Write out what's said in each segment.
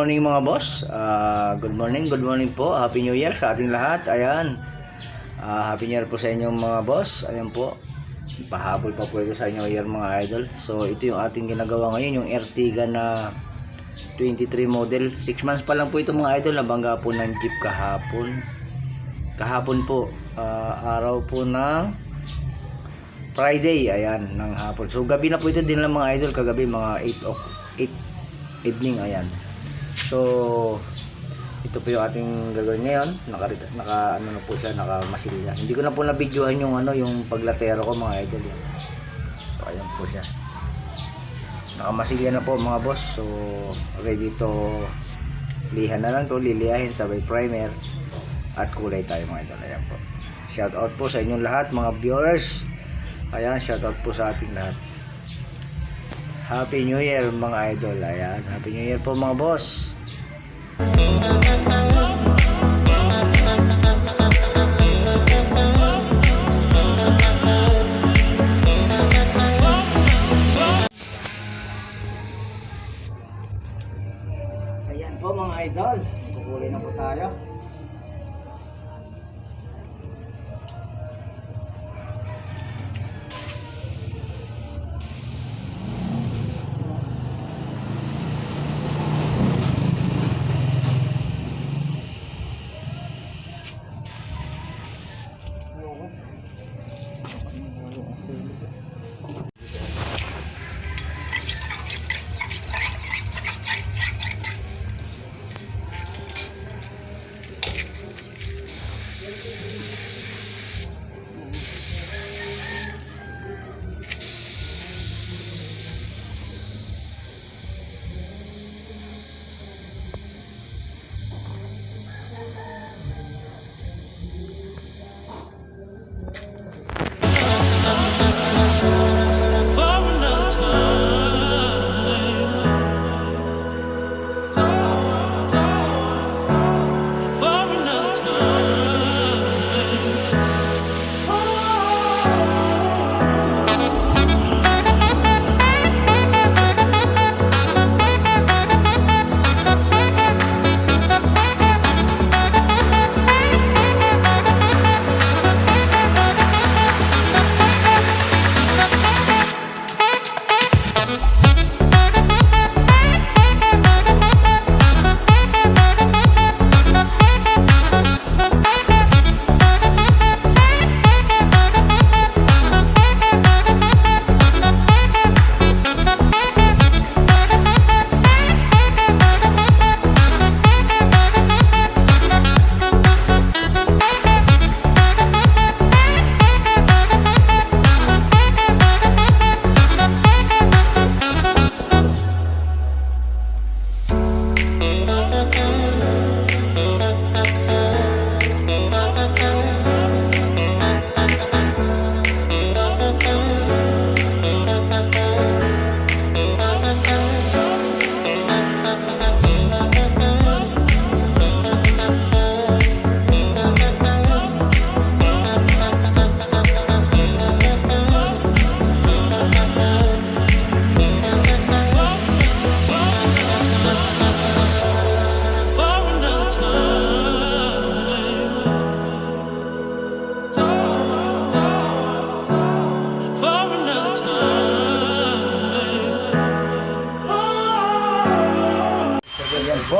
morning mga boss. Ah, good morning, good morning po. Happy New Year sa ating lahat. Ayan. Ah, Happy New Year po sa inyong mga boss. Ayan po. Pahabol pa po ito sa New Year mga idol. So ito yung ating ginagawa ngayon, yung Ertiga na 23 model. 6 months pa lang po ito mga idol. Nabangga po ng jeep kahapon. Kahapon po. ah, araw po ng Friday, ayan, ng hapon. So, gabi na po ito din lang mga idol. Kagabi, mga 8 o 8 evening, ayan. So, ito po yung ating gagawin ngayon. Naka, naka ano na po siya, naka masilya. Hindi ko na po na-videohan yung ano, yung paglatero ko mga idol. Yan. So, ayan po siya. Nakamasilya na po mga boss. So, ready to lihan na lang to, liliyahin sabay primer at kulay tayo mga idol. Ayan po. Shout out po sa inyong lahat mga viewers. Ayan, shout out po sa ating lahat. Happy New Year mga idol. Ayan, Happy New Year po mga boss. Po mga idol. Kukulay na po tayo.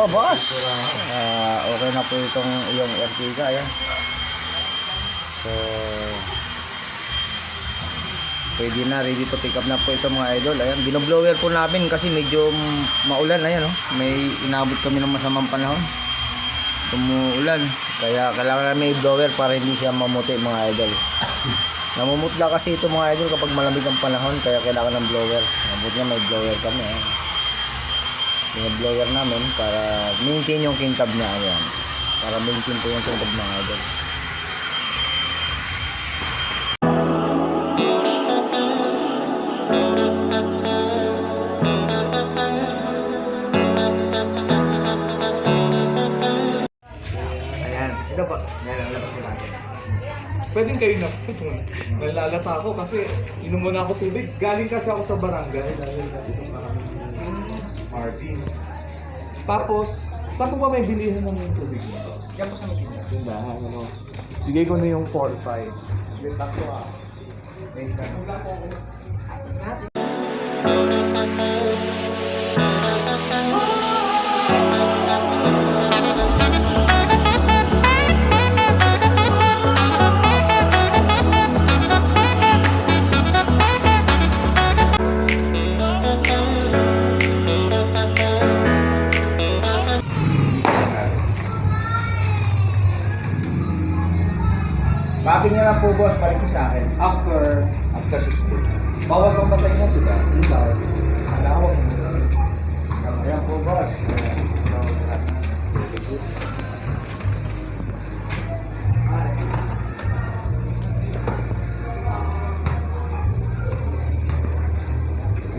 Po, boss. Ah, okay na po itong iyong Ertiga. Ayan. So, pwede na. Ready to pick up na po ito mga idol. Ayan, binoblower po namin kasi medyo maulan. Ayan, oh. may inabot kami ng masamang panahon. Tumuulan. Kaya kailangan namin i-blower para hindi siya mamuti mga idol. Namumutla kasi ito mga idol kapag malamig ang panahon kaya kailangan ng blower. Mabuti nga may blower kami. Eh yung blower namin para maintain yung kintab niya ayan. Para maintain po yung kintab mga idol po. Pwedeng kayo na. Nalalata ako kasi inom muna ako tubig. Galing kasi ako sa barangay dahil na itong maraming Martin. Tapos, saan po ba may bilihan ng tubig dito? Yan po sa Matinda. Tindahan, ano. Bigay ko na yung 4-5. Wait ko ah. Wait lang. Tapos natin. Po boss, balik ko sa akin. After, After 16. bawal kang patay na, di ba? Yung bawal.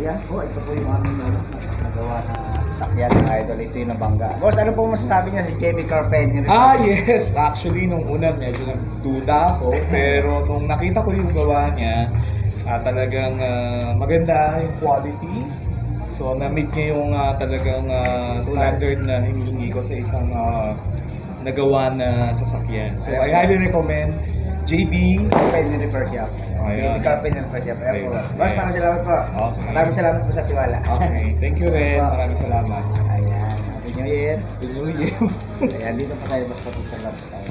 Ayan po, ito po yung aming ano, nagawa na sakyan ng idol. Ito yung nabangga. Boss, ano po masasabi niya si Jamie Carpenter? Ah, yes. Actually, nung una medyo nagduda ako. pero nung nakita ko yung gawa niya, ah, talagang ah, maganda yung quality. So, na-meet niya yung ah, talagang ah, standard na hinihingi ko sa isang ah, nagawa na sasakyan. So, I highly recommend JB. Carpenter Repair Shop. Ayan. Jamie Carpenter Repair Shop. Ayan po. Ayun. Boss, Yes. maraming salamat po. Okay. Maraming salamat po sa tiwala. Okay, thank you rin. Maraming salamat. Ayan. Happy New Year. Happy New Year. Ayan, dito pa tayo. Basta po salamat tayo.